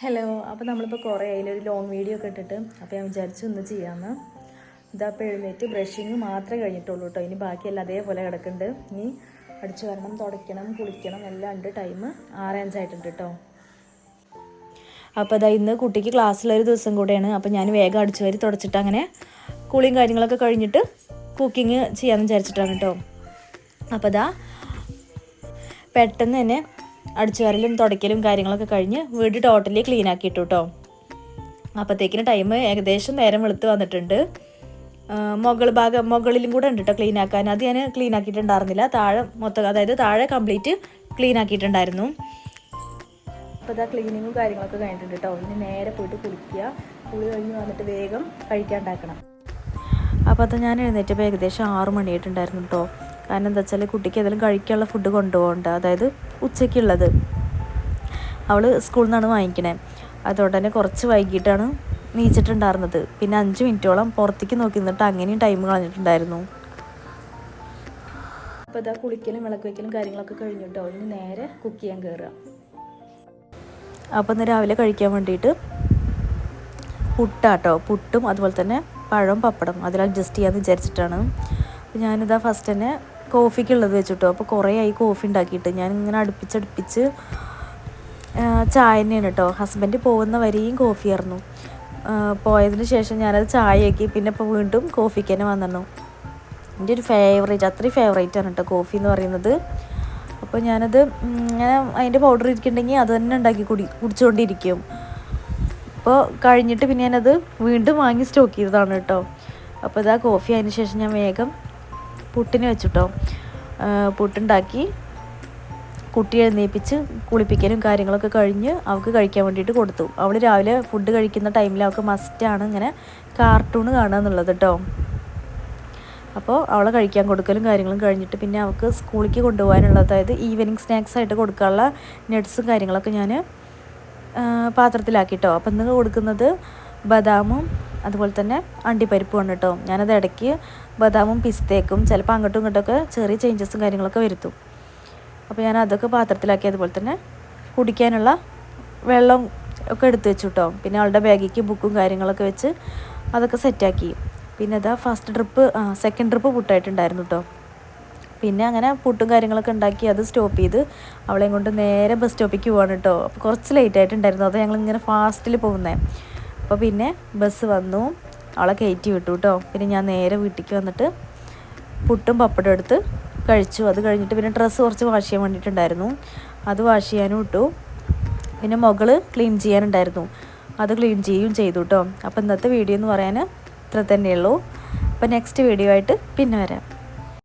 Hello അപ്പോൾ നമ്മളിപ്പോൾ കുറേ അതിലൊരു ലോങ് വീഡിയോ ഒക്കെ ഇട്ടിട്ട്. അപ്പോൾ ഞാൻ വിചാരിച്ചു ഒന്ന് ചെയ്യാമെന്ന് ഇതപ്പോൾ എഴുന്നേറ്റ് ബ്രഷിങ് മാത്രമേ കഴിഞ്ഞിട്ടുള്ളൂ കേട്ടോ ഇനി ബാക്കിയെല്ലാം അതേപോലെ കിടക്കുന്നുണ്ട് ഇനി അടിച്ചു വരണം തുടയ്ക്കണം കുളിക്കണം എല്ലാം ഉണ്ട് ടൈം ആറ് കേട്ടോ അപ്പോൾ അതാ ഇന്ന് കുട്ടിക്ക് ക്ലാസ്സിലൊരു ദിവസം കൂടെയാണ്. അപ്പോൾ ഞാൻ വേഗം അടിച്ചു വരി തുടച്ചിട്ട് അങ്ങനെ കുളിയും കാര്യങ്ങളൊക്കെ കഴിഞ്ഞിട്ട് കുക്കിങ് ചെയ്യാമെന്ന് വിചാരിച്ചിട്ടാണ് കേട്ടോ അപ്പോൾ അതാ പെട്ടെന്ന് തന്നെ അടിച്ചു വരലും തുടയ്ക്കലും കാര്യങ്ങളൊക്കെ കഴിഞ്ഞ് വീട് ടോട്ടലി ക്ലീൻ ആക്കിയിട്ടു കേട്ടോ അപ്പോഴത്തേക്കിന് ടൈം ഏകദേശം നേരം വെളുത്ത് വന്നിട്ടുണ്ട്. മുകൾ ഭാഗം മുകളിലും കൂടെ ഉണ്ട് കേട്ടോ ക്ലീൻ ആക്കാൻ. അത് ഞാൻ ക്ലീൻ ആക്കിയിട്ടുണ്ടായിരുന്നില്ല. താഴെ മൊത്തം അതായത് താഴെ കംപ്ലീറ്റ് ക്ലീൻ ആക്കിയിട്ടുണ്ടായിരുന്നു. അപ്പോൾ ഇതാ ക്ലീനിങ്ങും കാര്യങ്ങളൊക്കെ കഴിഞ്ഞിട്ടുണ്ട് കേട്ടോ ഇനി നേരെ പോയിട്ട് കുളിക്കുക. കുളി കഴിഞ്ഞ് വന്നിട്ട് വേഗം കഴിക്കാണ്ടാക്കണം അപ്പോൾ അത് ഞാൻ എഴുന്നേറ്റപ്പോൾ ഏകദേശം ആറ് മണിയായിട്ടുണ്ടായിരുന്നു കേട്ടോ കാരണം എന്താ വെച്ചാൽ കുട്ടിക്ക് ഏതെങ്കിലും കഴിക്കാനുള്ള ഫുഡ് കൊണ്ടുപോകണ്ട. അതായത് ഉച്ചയ്ക്കുള്ളത്. അവൾ സ്കൂളിൽ നിന്നാണ് വാങ്ങിക്കണേ. അതുകൊണ്ട് തന്നെ കുറച്ച് വൈകിട്ടാണ് നീച്ചിട്ടുണ്ടായിരുന്നത്. പിന്നെ അഞ്ച് മിനിറ്റോളം പുറത്തേക്ക് നോക്കി നിന്നിട്ട് അങ്ങനെയും ടൈം കളഞ്ഞിട്ടുണ്ടായിരുന്നു. അപ്പോൾ ഇതാ കുളിക്കലും വിളക്ക് വയ്ക്കലും കാര്യങ്ങളൊക്കെ കഴിഞ്ഞിട്ടോ? ഇനി നേരെ കുക്ക് ചെയ്യാൻ കയറുക അപ്പോൾ ഇന്ന് രാവിലെ കഴിക്കാൻ വേണ്ടിയിട്ട് പുട്ടാട്ടോ. പുട്ടും അതുപോലെ തന്നെ പഴം പപ്പടം അതിൽ അഡ്ജസ്റ്റ് ചെയ്യാമെന്ന് വിചാരിച്ചിട്ടാണ്. ഞാനിതാ ഫസ്റ്റ് തന്നെ കോഫിക്കുള്ളത് വെച്ചിട്ടോ. അപ്പോൾ കുറേ ആയി കോഫി ഉണ്ടാക്കിയിട്ട് ഞാൻ ഇങ്ങനെ അടുപ്പിച്ചടുപ്പിച്ച് ചായ തന്നെയാണ് കേട്ടോ ഹസ്ബൻഡ് പോകുന്ന വരെയും കോഫി ആയിരുന്നു പോയതിന് ശേഷം ഞാനത് ചായയാക്കി. പിന്നെ ഇപ്പോൾ വീണ്ടും കോഫിക്ക് തന്നെ വന്നിരുന്നു എന്റെ ഒരു ഫേവറേറ്റ് അത്രയും ഫേവറേറ്റ് ആണ് കേട്ടോ കോഫി എന്ന് പറയുന്നത്. അപ്പോൾ ഞാനത് ഇങ്ങനെ അതിന്റെ പൗഡർ ഇരിക്കുന്നുണ്ടെങ്കിൽ അത് തന്നെ ഉണ്ടാക്കി കുടി കുടിച്ചുകൊണ്ടിരിക്കും അപ്പോൾ കഴിഞ്ഞിട്ട് പിന്നെ ഞാനത് വീണ്ടും വാങ്ങി സ്റ്റോക്ക് ചെയ്തതാണ് കേട്ടോ. അപ്പോൾ ഇതാ കോഫി അതിന് ശേഷം ഞാൻ വേഗം പുട്ടിന് വെച്ചിട്ടോ പുട്ടുണ്ടാക്കി കുട്ടി എഴുന്നേപ്പിച്ച് കുളിപ്പിക്കലും കാര്യങ്ങളൊക്കെ കഴിഞ്ഞ് അവൾക്ക് കഴിക്കാൻ വേണ്ടിയിട്ട് കൊടുത്തു. അവൾ രാവിലെ ഫുഡ് കഴിക്കുന്ന ടൈമിൽ അവൾക്ക് മസ്റ്റാണ് ഇങ്ങനെ കാർട്ടൂൺ കാണുക എന്നുള്ളത് കേട്ടോ അപ്പോൾ അവളെ കഴിക്കാൻ കൊടുക്കലും കാര്യങ്ങളും കഴിഞ്ഞിട്ട് പിന്നെ അവൾക്ക് സ്കൂളിലേക്ക് കൊണ്ടുപോകാനുള്ള അതായത് ഈവനിങ് സ്നാക്സ് ആയിട്ട് കൊടുക്കാനുള്ള നട്ട്സും കാര്യങ്ങളൊക്കെ ഞാൻ പാത്രത്തിലാക്കിട്ടോ അപ്പം ഇന്ന് കൊടുക്കുന്നത് ബദാമും അതുപോലെ തന്നെ അണ്ടിപ്പരിപ്പുമാണ് കേട്ടോ. ഞാനത് ഇടയ്ക്ക് ബദാമും പിസ്തേക്കും ചിലപ്പോൾ അങ്ങോട്ടും ഇങ്ങോട്ടൊക്കെ ചെറിയ ചേഞ്ചസും കാര്യങ്ങളൊക്കെ വരുത്തും. അപ്പോൾ ഞാൻ അതൊക്കെ പാത്രത്തിലാക്കി അതുപോലെ തന്നെ കുടിക്കാനുള്ള വെള്ളം ഒക്കെ എടുത്ത് വെച്ചു കേട്ടോ. പിന്നെ അവളുടെ ബാഗിക്ക് ബുക്കും കാര്യങ്ങളൊക്കെ വെച്ച് അതൊക്കെ സെറ്റാക്കി പിന്നെ അതാ ഫസ്റ്റ് ട്രിപ്പ് സെക്കൻഡ് ട്രിപ്പ് പുട്ടായിട്ടുണ്ടായിരുന്നു കേട്ടോ. പിന്നെ അങ്ങനെ പുട്ടും കാര്യങ്ങളൊക്കെ ഉണ്ടാക്കി അത് സ്റ്റോപ്പ് ചെയ്ത് അവളെയും കൊണ്ട് നേരെ ബസ് സ്റ്റോപ്പിലേക്ക് പോവാണ് കേട്ടോ. അപ്പോൾ കുറച്ച് ലേറ്റ് ആയിട്ടുണ്ടായിരുന്നു. അത് ഞങ്ങൾ ഇങ്ങനെ ഫാസ്റ്റിൽ പോകുന്നത് അപ്പോൾ പിന്നെ ബസ് വന്നു. അവളെ കയറ്റി വിട്ടു കേട്ടോ പിന്നെ ഞാൻ നേരെ വീട്ടിലേക്ക് വന്നിട്ട് പുട്ടും പപ്പടം എടുത്ത് കഴിച്ചു. അത് കഴിഞ്ഞിട്ട് പിന്നെ ഡ്രസ്സ് കുറച്ച് വാഷ് ചെയ്യാൻ വേണ്ടിയിട്ടുണ്ടായിരുന്നു. അത് വാഷ് ചെയ്യാനും ഇട്ടു. പിന്നെ മുകൾ ക്ലീൻ ചെയ്യാനുണ്ടായിരുന്നു. അത് ക്ലീൻ ചെയ്യുകയും ചെയ്തു കേട്ടോ അപ്പോൾ ഇന്നത്തെ വീഡിയോ എന്ന് പറയാൻ ഇത്ര തന്നെയുള്ളൂ. അപ്പോൾ നെക്സ്റ്റ് വീഡിയോ ആയിട്ട് പിന്നെ വരാം.